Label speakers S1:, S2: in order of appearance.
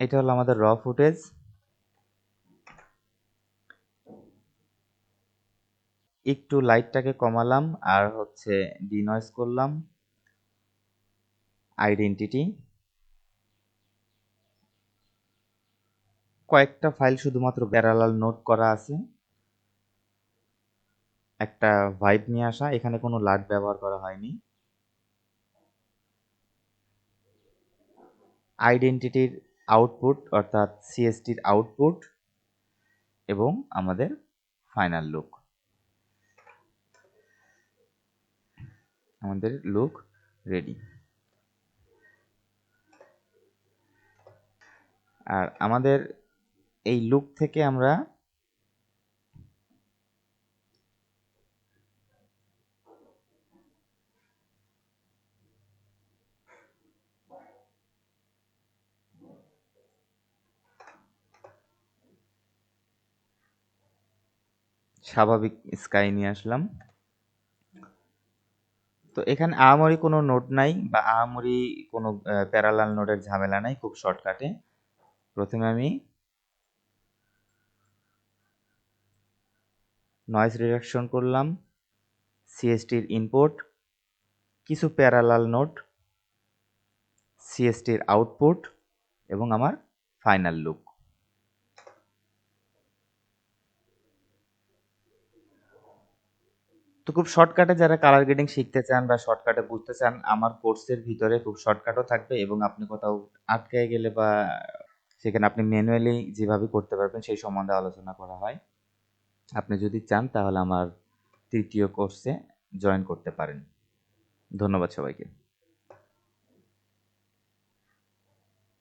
S1: এটা হলো আমাদের র ফুটেজ একটু লাইটটাকে কমালাম আর হচ্ছে ডিনয়েস করলাম আইডেন্টিটি কয়েকটা ফাইল শুধুমাত্র প্যারালাল নোট করা আছে। একটা ভাইব নিয়ে আসা, এখানে কোনো লাট ব্যবহার করা হয়নি। আইডেন্টিটির আউটপুট অর্থাৎ সিএসটির আউটপুট এবং আমাদের ফাইনাল লুক আমাদের লুক রেডি আর আমাদের এই লুক থেকে আমরা স্বাভাবিক স্কাই নিয়ে আসলাম। তো এখানে আহামরি কোনো নোট নাই বা আহামরি কোনো প্যারালাল নোটের ঝামেলা নাই, খুব শর্টকাটে প্রথমে আমি নয়েজ রিডাকশন করলাম সিএসটির ইনপুট কিছু প্যারালাল নোট সিএসটির আউটপুট এবং আমার ফাইনাল লুক তো খুব শর্টকাটে যারা কালার গ্রেডিং শিখতে চান বা শর্টকাটে বুঝতে চান, আমার কোর্সের ভিতরে খুব শর্টকাটও থাকবে এবং আপনি কোথাও আটকে গেলে বা সেখানে আপনি ম্যানুয়ালি যেভাবে করতে পারবেন সেই সম্বন্ধে আলোচনা করা হয়। আপনি যদি চান তাহলে আমার তৃতীয় কোর্সে জয়েন করতে পারেন। ধন্যবাদ সবাইকে।